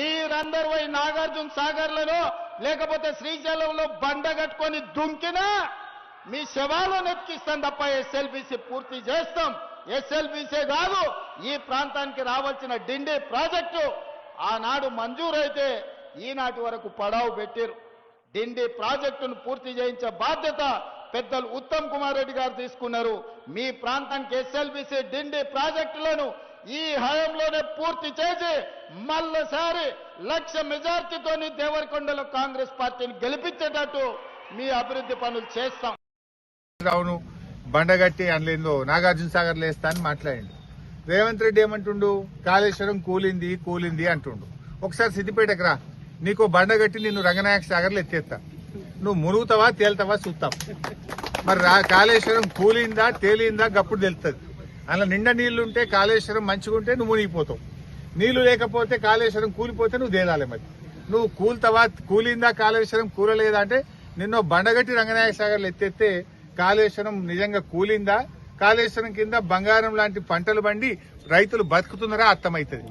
మీరందరూ పోయి నాగార్జున సాగర్లలో లేకపోతే శ్రీశైలంలో బండ కట్టుకొని దుంకినా మీ శవాలు ఎత్తిస్తాం తప్ప ఎస్ఎల్బీసీ పూర్తి చేస్తాం. ఎస్ఎల్బీసీ కాదు ఈ ప్రాంతానికి రావాల్సిన డిండి ప్రాజెక్టు. ఆనాడు మంజూరైతే ఈనాటి వరకు పడావు పెట్టారు. డిండి ప్రాజెక్టును పూర్తి చేయించే బాధ్యత పెద్దలు ఉత్తమ్ కుమార్ రెడ్డి గారు తీసుకున్నారు. మీ ప్రాంతానికి ఎస్ఎల్బీసీ డిండి ప్రాజెక్టులను ఈ హయాంలోనే పూర్తి చేసి మళ్ళసారి లక్ష మెజార్టీతోని దేవరకొండలో కాంగ్రెస్ పార్టీని గెలిపించేటట్టు మీ అభివృద్ధి పనులు చేస్తాం. రావును బండగట్టి అనలేందో నాగార్జున సాగర్ లేస్తా అని మాట్లాడిండు. రేవంత్ రెడ్డి ఏమంటుండు? కాళేశ్వరం కూలింది కూలింది అంటుండు. ఒకసారి సిద్దిపేటకు రా. నీకు బండగట్టి నిన్ను రంగనాయక సాగర్లో ఎత్తేస్తా. నువ్వు మునుగుతావా తేలుతావా చూస్తాం. మరి రా కాళేశ్వరం కూలిందా తేలిందా గప్పుడు తెలుస్తుంది అలా నిండా నీళ్ళు ఉంటే కాళేశ్వరం మంచిగా ఉంటే నువ్వు మునిగిపోతావు. నీళ్ళు లేకపోతే కాళేశ్వరం కూలిపోతే నువ్వు తేలాలి మరి. నువ్వు కూల్తావా? కూలిందా? కాళేశ్వరం కూలలేదా అంటే నిన్న బండగట్టి రంగనాయక సాగర్లు ఎత్తేస్తే కాళేశ్వరం నిజంగా కూలిందా? కాళేశ్వరం కింద బంగారం లాంటి పంటలు బండి రైతులు బతుకుతున్నారా? అర్థమవుతుంది.